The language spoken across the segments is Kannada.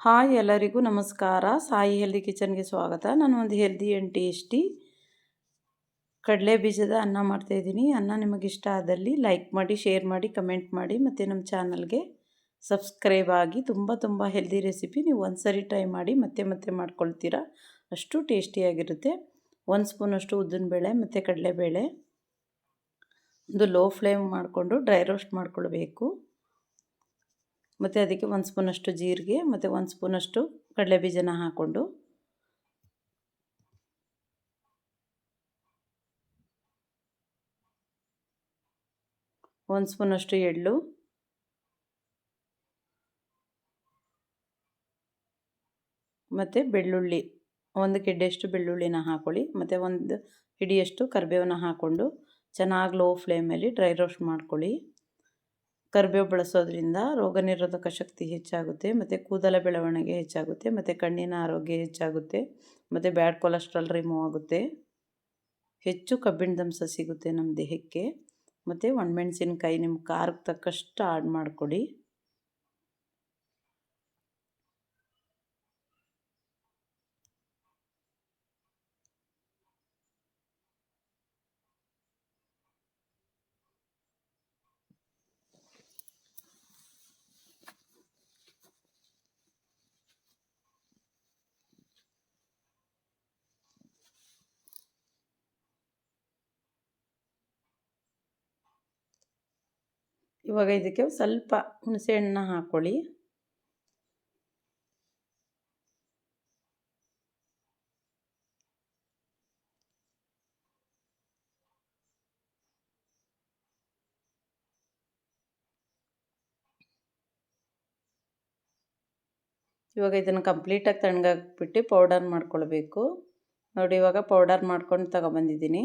ಹಾಯ್ ಎಲ್ಲರಿಗೂ ನಮಸ್ಕಾರ. ಸಾಯಿ ಹೆಲ್ದಿ ಕಿಚನ್ಗೆ ಸ್ವಾಗತ. ನಾನು ಒಂದು ಹೆಲ್ದಿ ಆ್ಯಂಡ್ ಟೇಸ್ಟಿ ಕಡಲೆ ಬೀಜದ ಅನ್ನ ಮಾಡ್ತಾಯಿದ್ದೀನಿ ಅನ್ನ ನಿಮಗೆ ಇಷ್ಟ ಆದಲ್ಲಿ ಲೈಕ್ ಮಾಡಿ ಶೇರ್ ಮಾಡಿ ಕಮೆಂಟ್ ಮಾಡಿ ಮತ್ತು ನಮ್ಮ ಚಾನಲ್ಗೆ ಸಬ್ಸ್ಕ್ರೈಬ್ ಆಗಿ ತುಂಬ ತುಂಬ ಹೆಲ್ದಿ ರೆಸಿಪಿ ನೀವು ಒಂದು ಸರಿ ಟ್ರೈ ಮಾಡಿ ಮತ್ತೆ ಮತ್ತೆ ಮಾಡ್ಕೊಳ್ತೀರಾ. ಅಷ್ಟು ಟೇಸ್ಟಿಯಾಗಿರುತ್ತೆ ಒಂದು ಸ್ಪೂನಷ್ಟು ಉದ್ದಿನಬೇಳೆ ಮತ್ತು ಕಡಲೆಬೇಳೆ ಒಂದು ಲೋ ಫ್ಲೇಮ್ ಮಾಡಿಕೊಂಡು ಡ್ರೈ ರೋಸ್ಟ್ ಮಾಡ್ಕೊಳ್ಬೇಕು. ಮತ್ತು ಅದಕ್ಕೆ ಒಂದು ಸ್ಪೂನಷ್ಟು ಜೀರಿಗೆ, ಮತ್ತು ಒಂದು ಸ್ಪೂನಷ್ಟು ಕಡಲೆ ಬೀಜನ ಹಾಕ್ಕೊಂಡು ಒಂದು ಸ್ಪೂನಷ್ಟು ಎಳ್ಳು. ಮತ್ತು ಬೆಳ್ಳುಳ್ಳಿ, ಒಂದು ಗೆಡ್ಡೆಯಷ್ಟು ಬೆಳ್ಳುಳ್ಳಿನ ಹಾಕ್ಕೊಳ್ಳಿ ಮತ್ತು ಒಂದು ಹಿಡಿಯಷ್ಟು ಕರಿಬೇವನ್ನ ಹಾಕ್ಕೊಂಡು ಚೆನ್ನಾಗಿ ಲೋ ಫ್ಲೇಮಲ್ಲಿ ಡ್ರೈ ರೋಸ್ಟ್ ಮಾಡ್ಕೊಳ್ಳಿ. ಕರಿಬೇವು ಬಳಸೋದ್ರಿಂದ ರೋಗ ನಿರೋಧಕ ಶಕ್ತಿ ಹೆಚ್ಚಾಗುತ್ತೆ, ಮತ್ತು ಕೂದಲ ಬೆಳವಣಿಗೆ ಹೆಚ್ಚಾಗುತ್ತೆ, ಮತ್ತು ಕಣ್ಣಿನ ಆರೋಗ್ಯ ಹೆಚ್ಚಾಗುತ್ತೆ, ಮತ್ತು ಬ್ಯಾಡ್ ಕೊಲೆಸ್ಟ್ರಾಲ್ ರಿಮೂವ್ ಆಗುತ್ತೆ. ಹೆಚ್ಚು ಕಬ್ಬಿಣದಂಶ ಸಿಗುತ್ತೆ ನಮ್ಮ ದೇಹಕ್ಕೆ. ಮತ್ತು ಒಣಮೆಣ್ಸಿನ್ಕಾಯಿ ನಿಮ್ಮ ಖಾರಕ್ಕೆ ತಕ್ಕಷ್ಟು ಆ್ಯಡ್ ಮಾಡಿಕೊಡಿ. ಇವಾಗ ಇದಕ್ಕೆ ಸ್ವಲ್ಪ ಹುಣಸೆಹಣ್ಣು ಹಾಕ್ಕೊಳ್ಳಿ ಇವಾಗ ಇದನ್ನು ಕಂಪ್ಲೀಟಾಗಿ ತಣ್ಣಗಾಕ್ಬಿಟ್ಟು ಪೌಡರ್ ಮಾಡ್ಕೊಳ್ಬೇಕು. ನೋಡಿ ಇವಾಗ ಪೌಡರ್ ಮಾಡ್ಕೊಂಡು ತಗೊಬಂದಿದ್ದೀನಿ.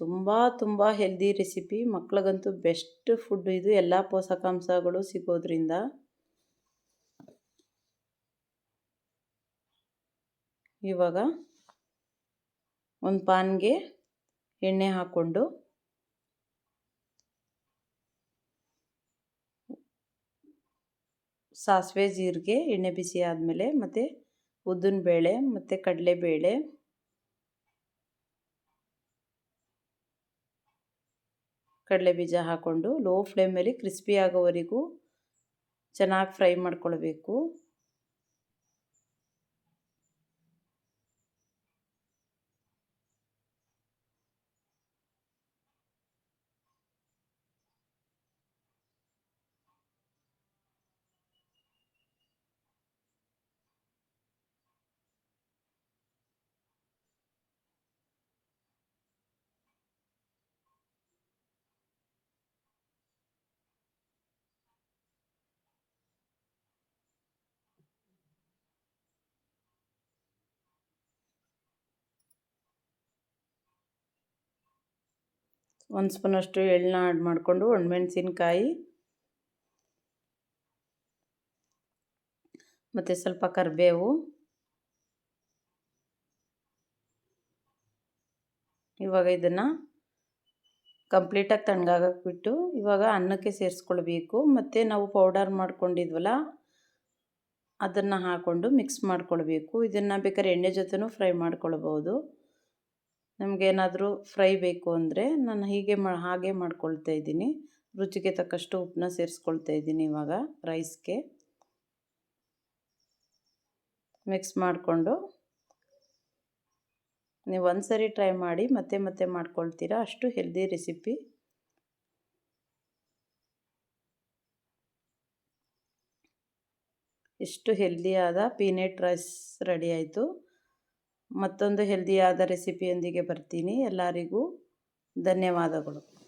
ತುಂಬ ತುಂಬ ಹೆಲ್ದಿ ರೆಸಿಪಿ ಮಕ್ಳಿಗಂತೂ ಬೆಸ್ಟ್ ಫುಡ್ ಇದು. ಎಲ್ಲ ಪೋಷಕಾಂಶಗಳು ಸಿಗೋದ್ರಿಂದ. ಇವಾಗ ಒಂದು ಪಾನ್ಗೆ ಎಣ್ಣೆ ಹಾಕ್ಕೊಂಡು ಸಾಸಿವೆ, ಜೀರಿಗೆ, ಎಣ್ಣೆ ಬಿಸಿ ಆದಮೇಲೆ ಮತ್ತು ಉದ್ದಿನ ಬೇಳೆ ಮತ್ತು ಕಡಲೆಬೇಳೆ ಕಡಲೆ ಬೀಜ ಹಾಕ್ಕೊಂಡು ಲೋ ಫ್ಲೇಮಲ್ಲಿ ಕ್ರಿಸ್ಪಿ ಆಗೋವರೆಗೂ ಚೆನ್ನಾಗಿ ಫ್ರೈ ಮಾಡ್ಕೊಳ್ಬೇಕು. ಒಂದು ಸ್ಪೂನಷ್ಟು ಎಳ್ಳನ್ನ ಆಡ್ ಮಾಡಿಕೊಂಡು ಒಣಮೆಣಸಿನ್ಕಾಯಿ. ಮತ್ತು ಸ್ವಲ್ಪ ಕರಿಬೇವು. ಇವಾಗ ಇದನ್ನು ಕಂಪ್ಲೀಟಾಗಿ ತಣ್ಣಗಾಗಕ್ಕೆ ಬಿಟ್ಟು ಇವಾಗ ಅನ್ನಕ್ಕೆ ಸೇರಿಸ್ಕೊಳ್ಬೇಕು. ಮತ್ತು ನಾವು ಪೌಡರ್ ಮಾಡ್ಕೊಂಡಿದ್ವಲ್ಲ, ಅದನ್ನು ಹಾಕ್ಕೊಂಡು ಮಿಕ್ಸ್ ಮಾಡ್ಕೊಳ್ಬೇಕು. ಇದನ್ನು ಬೇಕಾದ್ರೆ ಎಣ್ಣೆ ಜೊತೆನೂ ಫ್ರೈ ಮಾಡ್ಕೊಳ್ಬೋದು. ನಮಗೇನಾದರೂ ಫ್ರೈ ಬೇಕು ಅಂದರೆ ನಾನು ಹೀಗೆ ಮಾ, ಹಾಗೆ ಮಾಡ್ಕೊಳ್ತಾ ಇದ್ದೀನಿ. ರುಚಿಗೆ ತಕ್ಕಷ್ಟು ಉಪ್ಪನ್ನ ಸೇರಿಸ್ಕೊಳ್ತಾ ಇದ್ದೀನಿ ಇವಾಗ ರೈಸ್ಗೆ ಮಿಕ್ಸ್ ಮಾಡಿಕೊಂಡು. ನೀವು ಒಂದು ಸರಿ ಟ್ರೈ ಮಾಡಿ ಮತ್ತೆ ಮತ್ತೆ ಮಾಡ್ಕೊಳ್ತೀರಾ? ಅಷ್ಟು ಹೆಲ್ದಿ ರೆಸಿಪಿ ಎಷ್ಟು ಹೆಲ್ದಿಯಾದ ಪೀನೆಟ್ ರೈಸ್ ರೆಡಿ ಆಯಿತು. ಮತ್ತೊಂದು ಹೆಲ್ದಿಯಾದ ರೆಸಿಪಿಯೊಂದಿಗೆ ಬರ್ತೀನಿ. ಎಲ್ಲರಿಗೂ ಧನ್ಯವಾದಗಳು.